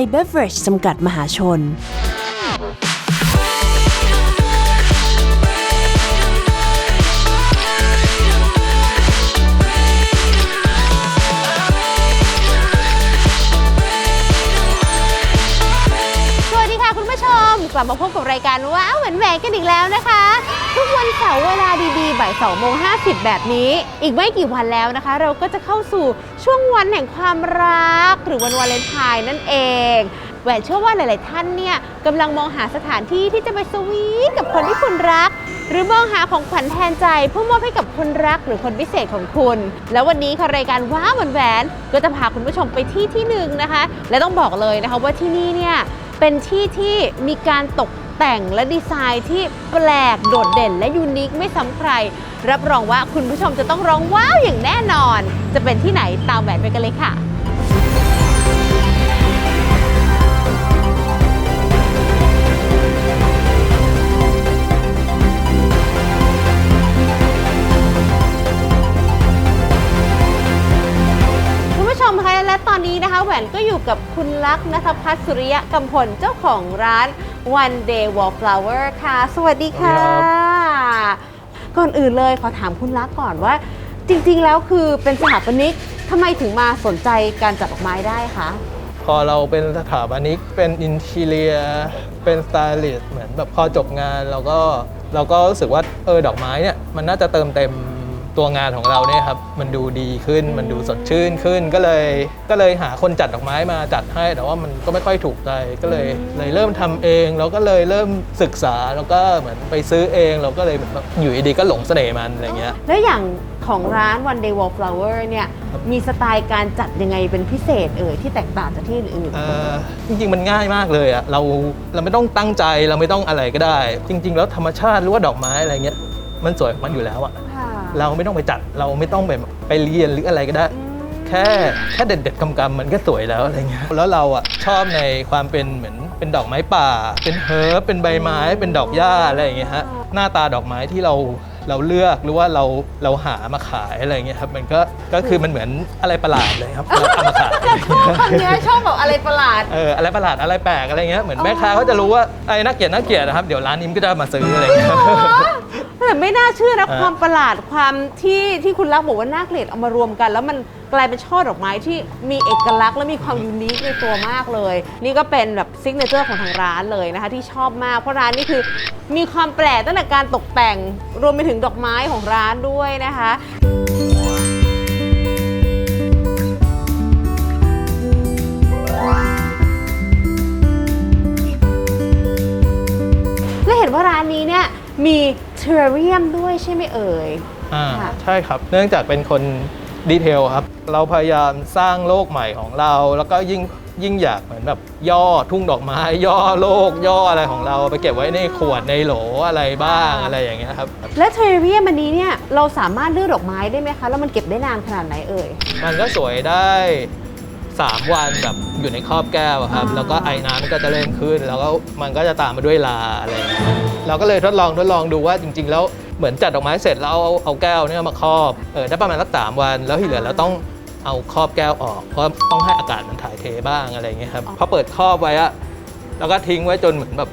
ยเบเวอร์จจำกัดมหาชน สวัสดีค่ะคุณผู้ชม กลับมาพบกับรายการว้าวเหมือนแหวนกันอีกแล้วนะคะ ทุกวันเสาร์เวลาดีๆบ่าย2โมง50 แบบนี้ อีกไม่กี่วันแล้วนะคะ เราก็จะเข้าสู่ช่วงวันแห่งความรัก หรือวันวาเลนไทน์นั่นเองแหวนเชื่อว่าหลาย ๆ ท่านเนี่ยกำลังมองหาสถานที่ที่จะไปสวีทกับคนที่คุณรัก หรือมองหาของขวัญแทนใจเพื่อมอบให้กับคนรักหรือคนพิเศษของคุณ แล้ววันนี้ค่ะรายการว้าวเหมือนแหวนก็จะพาคุณผู้ชมไปที่ที่หนึ่งนะคะ และต้องบอกเลยนะคะว่าที่นี่เนี่ยเป็นที่ที่มีการตก แต่งและดีไซน์ที่แปลกโดดเด่น และยูนิคไม่ซ้ำใคร รับรองว่าคุณผู้ชมจะต้องร้องว้าวอย่างแน่นอน จะเป็นที่ไหนตามแหวนไปกันเลยค่ะคุณผู้ชมคะและตอนนี้นะคะแหวนก็อยู่กับคุณลักษณ์นัทพัฒน์สุริยะกำพลเจ้าของร้าน One Day Wallflower ค่ะ สวัสดีค่ะสวัสดีคก่อนอื่นเลยขอถามคุณลักษณ์ก่อนว่า จริงๆ แล้วคือเป็นสถาปนิกทำไมถึงมาสนใจการจัดดอกไม้ได้คะ พอเราเป็นสถาปนิกเป็นอินทีเลียเป็นสไตลิสต์เหมือนแบบพอจบงานเราก็เราก็รู้สึกว่าเออดอกไม้เนี่ยมันน่าจะเติมเต็ม ตัวงานของเราเนี่ยครับมันดูดีขึ้นมันดูสดชื่นขึ้นก็เลยก็เลยหาคนจัดดอกไม้มาจัดให้ แต่ว่ามันก็ไม่ค่อยถูกใจก็เลยเลยเริ่มทำเองแล้วก็เลยเริ่มศึกษาแล้วก็เหมือนไปซื้อเองเราก็เลยเหมือนแบบอยู่ดีๆก็หลงเสน่ห์มันอะไรเงี้ยแล้วอย่างของร้าน One Day Wallflower เนี่ยมีสไตล์การจัดยังไงเป็นพิเศษเอ่ยที่แตกต่างจากที่อื่นเอ่อจริงๆมันง่ายมากเลยอะเราเราไม่ต้องตั้งใจเราไม่ต้องอะไรก็ได้ จริง ๆ แล้วธรรมชาติหรือว่าดอกไม้อะไรเงี้ยมันสวยของมันอยู่แล้วอะๆค่ะ เราไม่ต้องไปจัดเราไม่ต้องไปไปเรียนหรืออะไรก็ได้ แค่แค่เด็ดๆกำๆมันก็สวยแล้วอะไรเงี้ยแล้วเราอะชอบในความเป็นเหมือนเป็นดอกไม้ป่า เป็นเฮิร์บเป็นใบไม้ เป็นดอกหญ้าอะไรอย่างเงี้ยฮะหน้าตาดอกไม้ที่เราเราเลือกหรือว่าเราเราหามาขายอะไรเงี้ยครับมันก็ก็คือมันเหมือนอะไรประหลาดเลยครับเราเอามาขายชอบคำนี้ชอบแบบอะไรประหลาดเอออะไรประหลาดอะไรแปลกอะไรเงี้ยเหมือนแม่ค้าเขาจะรู้ว่าไอ้นักเกียรตินักเกียรตินะครับเดี๋ยวร้านนี้มันก็จะมาซื้ออะไรเงี้ย แต่ไม่น่าเชื่อนะเออความประหลาดความที่ที่คุณรักบอกว่าน่าเกลียดเอามารวมกัน แล้วมันกลายเป็นช่อดอกไม้ที่มีเอกลักษณ์และมีความยูนิคในตัวมากเลย นี่ก็เป็นแบบซิกเนเจอร์ของทางร้านเลยนะคะ ที่ชอบมากเพราะร้านนี้คือมีความแปลกตั้งแต่การตกแต่งรวมไปถึงดอกไม้ของร้านด้วยนะคะและเห็นว่าร้านนี้เนี่ยมี เทอร์เรียมด้วยใช่ไหมเอ่ย อ่าค่ะ ใช่ครับ เนื่องจากเป็นคนดีเทลครับ เราพยายามสร้างโลกใหม่ของเรา แล้วก็ยิ่งยิ่งอยากเหมือนแบบย่อทุ่งดอกไม้ ย่อโลก ย่ออะไรของเรา ไปเก็บไว้ในขวดในโหลอะไรบ้างอะไรอย่างเงี้ยครับ และเทอร์เรียมอันนี้เนี่ยเราสามารถเลือกดอกไม้ได้ไหมคะ แล้วมันเก็บได้นานขนาดไหนเอ่ย มันก็สวยได้ 3 วันแบบอยู่ในครอบแก้วอะครับอ่าแล้วก็ไอ้น้ำมันก็จะเริ่มขึ้น แล้วก็มันก็จะตามมาด้วยลาอะไรอย่างเงี้ยเราก็เลยทดลองทดลองดูว่าจริง ๆ แล้วเหมือนจัดดอกไม้เสร็จแล้วเอาเอาแก้วเนี่ยมาครอบเออได้ประมาณสักสามวัน แล้วที่เหลือเราต้องเอาครอบแก้วออกเพราะต้องให้อากาศมันถ่ายเทบ้างอะไรอย่างเงี้ยครับพอเปิดครอบไว้อะแล้วก็ทิ้งไว้จนเหมือนแบบ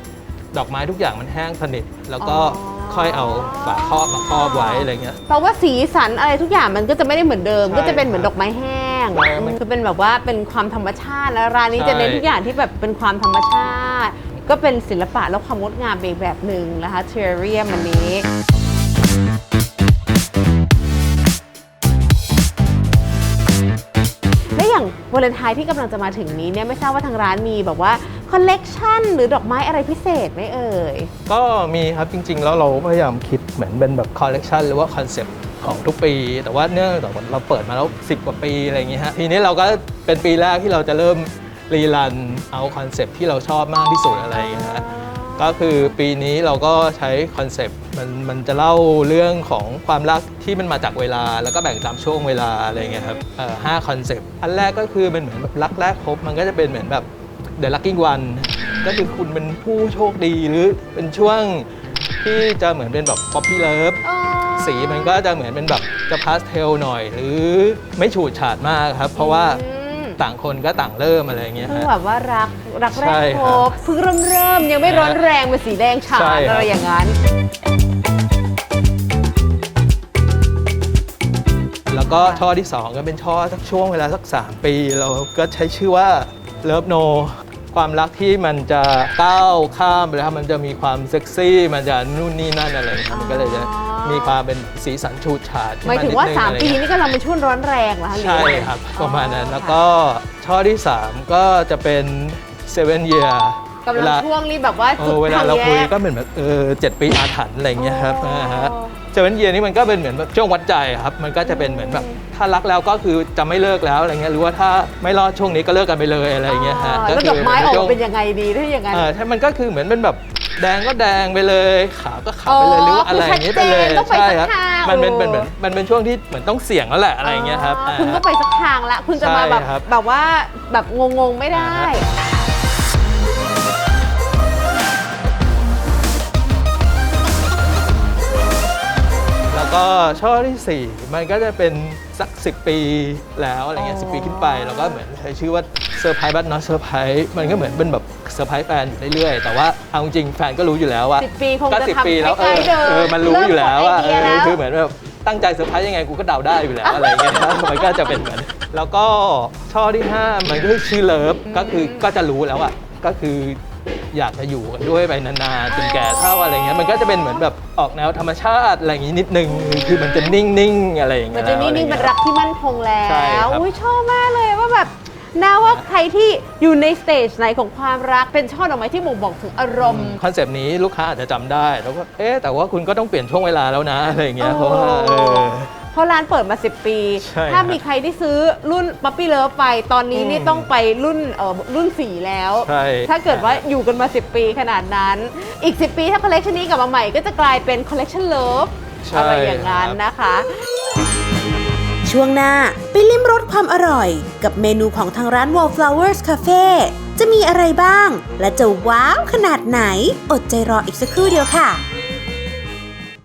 ดอกไม้ทุกอย่างมันแห้งสนิทแล้วก็อ๋อค่อยเอาฝาครอบมาครอบไว้อะไรเงี้ยแปลว่าสีสันอะไรทุกอย่างมันก็จะไม่ได้เหมือนเดิม ใช่ ก็จะเป็นเหมือนดอกไม้แห้ง ใช่มันคือเป็นแบบว่าเป็นความธรรมชาติแล้วร้านนี้ใช่จะเน้นทุกอย่างที่แบบเป็นความธรรมชาติ ก็เป็นศิลปะและความงดงามไปอีกแบบหนึ่งนะคะเทอร์เรียมอันนี้และอย่างวาเลนไทน์ที่กำลังจะมาถึงนี้เนี่ยไม่ทราบว่าทางร้านมีแบบว่าคอลเลกชันหรือดอกไม้อะไรพิเศษไหมเอ่ย ก็มีครับจริงๆ แล้วเราพยายามคิดเหมือนเป็นแบบคอลเลกชันหรือว่าคอนเซปต์ ของทุกปี แต่ว่าเนื่องจากว่าเราเปิดมาแล้ว 10 กว่าปีอะไรอย่างเงี้ยฮะทีนี้เราก็เป็นปีแรกที่เราจะเริ่มรีรันเอาคอนเซปต์ที่เราชอบมากที่สุดอะไรอย่างเงี้ยฮะก็คือปีนี้เราก็ใช้คอนเซปต์มันมันจะเล่าเรื่องของความรักที่มันมาจากเวลา แล้วก็แบ่งตามช่วงเวลาอะไรอย่างเงี้ยครับเอ่อห้าคอนเซปต์อันแรกก็คือเป็นเหมือนแบบรักแรกพบ มันก็จะเป็นเหมือนแบบ The Lucky One ก็คือคุณเป็นผู้โชคดีหรือเป็นช่วงที่จะเหมือนเป็นแบบ Poppy Love อ๋อ สีมันก็จะเหมือนเป็นแบบจะพาสเทลหน่อย หรือไม่ฉูดฉาดมากครับ เพราะว่าอืมต่างคนก็ต่างเริ่มอะไรอย่างเงี้ยเพิ่งฮะ แบบว่ารักรักแรใช่กคพรับบเพิ่งเริ่มเริ่มยังไม่ร้อนแรงเป็นสีแดงฉาใช่นครับ อะไรอย่างนั้น แล้วก็ช่อที่ 2 ก็เป็นช่อสักช่วงเวลาสัก 3 ปี เราก็ใช้ชื่อว่าเลิฟโนความรักที่มันจะก้าวข้ามไปแล้วมันจะมีความเซ็กซี่ มันจะนู่นนี่นั่นอะไรอย่างเงี้ยมันก็เลยจะ มีความเป็นสีสันฉูดฉาดหมายถึงว่าดนึอะไร3 ปีเงี้ย นี่กำลังเป็นช่วงร้อนแรงเหรอคะหอใช่ยังไงครับ ประมาณนั้นแล้วก็ช่อที่ 3 ก็จะเป็น seven year กำลังช่วงนี้แบบว่าเอจุดอเวลาทางเราแยคุยก ก็เหมือนแบบเออเจ็ดปีอาถรรพ์อะไรอย่างเงี้ยครับอ๋อนะฮะเซเว่นเยียนี่มันก็เป็นเหมือนแบบช่วงวัดใจครับ มันก็จะเป็นเหมือนแบบถ้ารักแล้วก็คือจะไม่เลิกแล้วอะไรเงี้ยหรือว่าถ้าไม่รอดช่วงนี้ก็เลิกกันไปเลยอะไรอย่างเงี้ยฮะอ๋อแล้วดอกไม้ออกมาเป็นยังไงดีถ้าอย่างนั้น เออถ้ามันก็คือเหมือนเป็นแบบ แดงก็แดงไปเลยขาวก็ขาวไปเลยหรือว่าอะไรอย่างเงี้ยไปเลยคือชัดเจนต้องไปใช่สักครับทางมันเป็นโอ้เป็นเหมือนมันเป็นช่วงที่เหมือนต้องเสี่ยงแล้วแหละอะไรอย่างเงี้ยครับอ๋อคุณอ่าก็ไปสักทางละคุณจะมาแบบใช่ครับแบบว่าแบบงงๆไม่ได้อ่าฮะแล้วก็ช่อทีสี่ 4 มันก็จะเป็นสัก 10 ปีแล้วอะไรเงี้ยอ๋สิอปีขึ้นไป แล้วก็เหมือนใช้ชื่อว่าเซอร์ไพรส์บัตนอตเซอร์ไพรส์มันก็เหมือนเป็นแบบ เซอร์ไพรส์แฟนอยู่เรื่อยๆแต่ว่าเอาจริงๆแฟนก็รู้อยู่แล้วว่าสิบปีคงก็จะสิบทำปีแล้วเอใกล้อๆเดิมเออมันรู้อยู่แล้วว่าเริ่มหมดไอเดียแล้วเออคือเหมือนแบบตั้งใจเซอร์ไพรส์ยังไงกูก็เดาได้อยู่แล้วอะไรเงี้ย มันก็จะเป็นเหมือนแล้วก็ช่อที่5มันก็คือชื่อเลิฟก็คือก็จะรู้แล้วอะก็คืออยากจะอยู่กันด้วยไปนานๆจนแก่เท่าอะไรเงี้ยมันก็จะเป็นเหมือนแบบออกแนวธรรมชาติอะไรอย่างงี้นิดนึงคือมันจะนิ่งๆอะไรอย่างมัเงี้นยจะแล้วนี่อะไรนี่เงี้ยมันรักที่มั่นคงแล้ใช่ครัวบอุ้ยชอบมากเลยว่าแบบ น่าว่าใครที่อยู่ในสเตจไหนของความรักเป็นช่อดอกไม้ที่บ่งบอกถึงอารมณ์คอนเซปต์นี้ลูกค้าอาจจะจำได้แล้วก็เอ๊ะแต่ว่าคุณก็ต้องเปลี่ยนช่วงเวลาแล้วนะอะไรอย่างเงี้ยเพราะว่าเออ เพราะร้านเปิดมา 10 ปี ใช่ถ้าครับมีใครที่ซื้อรุ่นปั๊ปปี้เลิฟไป ตอนนี้นี่อืมต้องไปรุ่นเอ่อรุ่นสีแล้ว ใช่ ถ้าเกิดว่าอยู่กันมา 10 ปีขนาดนั้น อีก 10 ปีถ้าคอลเลกชันนี้กลับมาใหม่ก็จะกลายเป็นคอลเลกชันเลิฟใช่อะไรอย่างนั้นนะคะ ช่วงหน้า ไปลิ้มรสความอร่อย กับเมนูของทางร้าน Wallflowers Cafe จะมีอะไรบ้าง และจะว้าวขนาดไหน อดใจรออีกสักครู่เดียวค่ะ